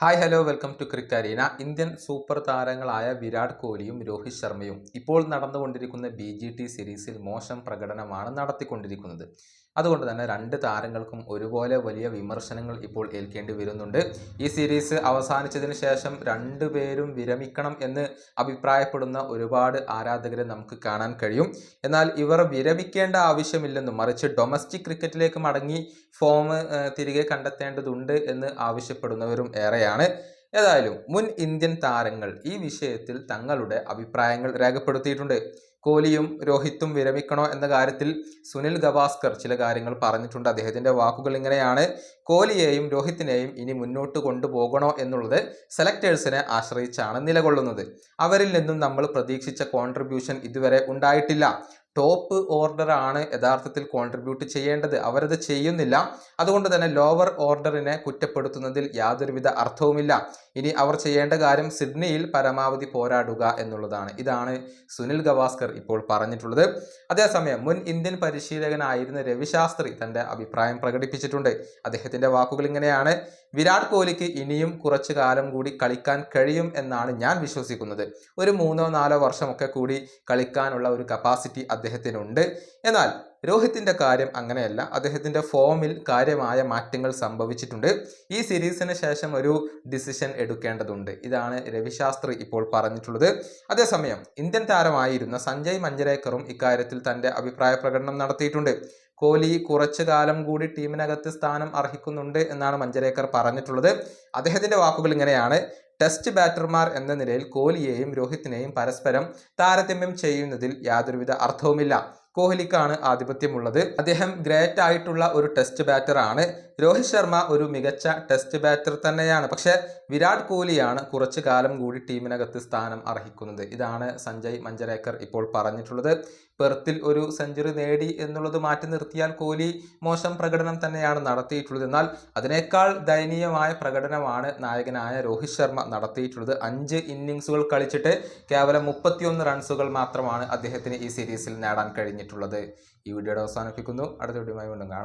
Hi hello welcome to crick arena Indian super താരങ്ങളായ വിരാട് കോഹ്ലിയും രോഹിത് ശർമ്മയും ഇപ്പോൾ നടന്നുകൊണ്ടിരിക്കുന്ന ബി ജി ടി സീരീസിൽ മോശം പ്രകടനമാണ് നടത്തിക്കൊണ്ടിരിക്കുന്നത്. അതുകൊണ്ട് തന്നെ രണ്ട് താരങ്ങൾക്കും ഒരുപോലെ വലിയ വിമർശനങ്ങൾ ഇപ്പോൾ ഏൽക്കേണ്ടി വരുന്നുണ്ട്. ഈ സീരീസ് അവസാനിച്ചതിന് ശേഷം രണ്ടുപേരും വിരമിക്കണം എന്ന് അഭിപ്രായപ്പെടുന്ന ഒരുപാട് ആരാധകരെ നമുക്ക് കാണാൻ കഴിയും. എന്നാൽ ഇവർ വിരമിക്കേണ്ട ആവശ്യമില്ലെന്നും മറിച്ച് ഡൊമസ്റ്റിക് ക്രിക്കറ്റിലേക്ക് മടങ്ങി ഫോം തിരികെ കണ്ടെത്തേണ്ടതുണ്ട് എന്ന് ആവശ്യപ്പെടുന്നവരും ഏറെയാണ് ഏതായാലും മുൻ ഇന്ത്യൻ താരങ്ങൾ ഈ വിഷയത്തിൽ തങ്ങളുടെ അഭിപ്രായങ്ങൾ രേഖപ്പെടുത്തിയിട്ടുണ്ട്. കോഹ്ലിയും രോഹിത്തും വിരമിക്കണോ എന്ന കാര്യത്തിൽ സുനിൽ ഗവാസ്കർ ചില കാര്യങ്ങൾ പറഞ്ഞിട്ടുണ്ട്. അദ്ദേഹത്തിന്റെ വാക്കുകൾ ഇങ്ങനെയാണ്. കോഹ്ലിയെയും രോഹിത്തിനെയും ഇനി മുന്നോട്ട് കൊണ്ടുപോകണോ എന്നുള്ളത് സെലക്ടേഴ്സിനെ ആശ്രയിച്ചാണ് നിലകൊള്ളുന്നത്. അവരിൽ നിന്നും നമ്മൾ പ്രതീക്ഷിച്ച കോൺട്രിബ്യൂഷൻ ഇതുവരെ ഉണ്ടായിട്ടില്ല. ടോപ്പ് ഓർഡർ ആണ് യഥാർത്ഥത്തിൽ കോൺട്രിബ്യൂട്ട് ചെയ്യേണ്ടത്. അവരത് ചെയ്യുന്നില്ല. അതുകൊണ്ട് തന്നെ ലോവർ ഓർഡറിനെ കുറ്റപ്പെടുത്തുന്നതിൽ യാതൊരുവിധ അർത്ഥവുമില്ല. ഇനി അവർ ചെയ്യേണ്ട കാര്യം സിഡ്നിയിൽ പരമാവധി പോരാടുക എന്നുള്ളതാണ്. ഇതാണ് സുനിൽ ഗവാസ്കർ ഇപ്പോൾ പറഞ്ഞിട്ടുള്ളത്. അതേസമയം മുൻ ഇന്ത്യൻ പരിശീലകനായിരുന്ന രവിശാസ്ത്രി തന്റെ അഭിപ്രായം പ്രകടിപ്പിച്ചിട്ടുണ്ട്. അദ്ദേഹത്തിന്റെ വാക്കുകൾ ഇങ്ങനെയാണ്. വിരാട് കോഹ്ലിക്ക് ഇനിയും കുറച്ചു കാലം കൂടി കളിക്കാൻ കഴിയും എന്നാണ് ഞാൻ വിശ്വസിക്കുന്നത്. ഒരു മൂന്നോ നാലോ വർഷമൊക്കെ കൂടി കളിക്കാനുള്ള ഒരു കപ്പാസിറ്റി അദ്ദേഹത്തിനുണ്ട്. എന്നാൽ രോഹിത്തിന്റെ കാര്യം അങ്ങനെയല്ല. അദ്ദേഹത്തിന്റെ ഫോമിൽ കാര്യമായ മാറ്റങ്ങൾ സംഭവിച്ചിട്ടുണ്ട്. ഈ സീരീസിന് ശേഷം ഒരു ഡിസിഷൻ എടുക്കേണ്ടതുണ്ട്. ഇതാണ് രവിശാസ്ത്രി ഇപ്പോൾ പറഞ്ഞിട്ടുള്ളത്. അതേസമയം ഇന്ത്യൻ താരമായിരുന്ന സഞ്ജയ് മഞ്ജരേക്കറും ഇക്കാര്യത്തിൽ തന്റെ അഭിപ്രായ പ്രകടനം നടത്തിയിട്ടുണ്ട്. കോഹ്ലി കുറച്ചു കാലം കൂടി ടീമിനകത്ത് സ്ഥാനം അർഹിക്കുന്നുണ്ട് എന്നാണ് മഞ്ജരേക്കർ പറഞ്ഞിട്ടുള്ളത്. അദ്ദേഹത്തിന്റെ വാക്കുകൾ ഇങ്ങനെയാണ്. ടെസ്റ്റ് ബാറ്റർമാർ എന്ന നിലയിൽ കോഹ്ലിയെയും രോഹിത്തിനെയും പരസ്പരം താരതമ്യം ചെയ്യുന്നതിൽ യാതൊരുവിധ അർത്ഥവുമില്ല. കോഹ്ലിക്കാണ് ആധിപത്യമുള്ളത്. അദ്ദേഹം ഗ്രേറ്റ് ആയിട്ടുള്ള ഒരു ടെസ്റ്റ് ബാറ്റർ ആണ് രോഹിത് ശർമ്മ ഒരു മികച്ച ടെസ്റ്റ് ബാറ്റർ തന്നെയാണ്. പക്ഷെ വിരാട് കോഹ്ലിയാണ് കുറച്ചു കാലം കൂടി ടീമിനകത്ത് സ്ഥാനം അർഹിക്കുന്നത്. ഇതാണ് സഞ്ജയ് മഞ്ചരേക്കർ ഇപ്പോൾ പറഞ്ഞിട്ടുള്ളത്. പെർത്തിൽ ഒരു സെഞ്ചുറി നേടി എന്നുള്ളത് മാറ്റി നിർത്തിയാൽ കോഹ്ലി മോശം പ്രകടനം തന്നെയാണ് നടത്തിയിട്ടുള്ളത്. എന്നാൽ അതിനേക്കാൾ ദയനീയമായ പ്രകടനമാണ് നായകനായ രോഹിത് ശർമ്മ നടത്തിയിട്ടുള്ളത്. അഞ്ച് ഇന്നിങ്സുകൾ കളിച്ചിട്ട് കേവലം മുപ്പത്തിയൊന്ന് റൺസുകൾ മാത്രമാണ് അദ്ദേഹത്തിന് ഈ സീരീസിൽ നേടാൻ കഴിഞ്ഞിട്ടുള്ളത്. ഈ വീഡിയോയുടെ അവസാനിപ്പിക്കുന്നു. അടുത്ത വീഡിയോയുമായി വീണ്ടും കാണാം.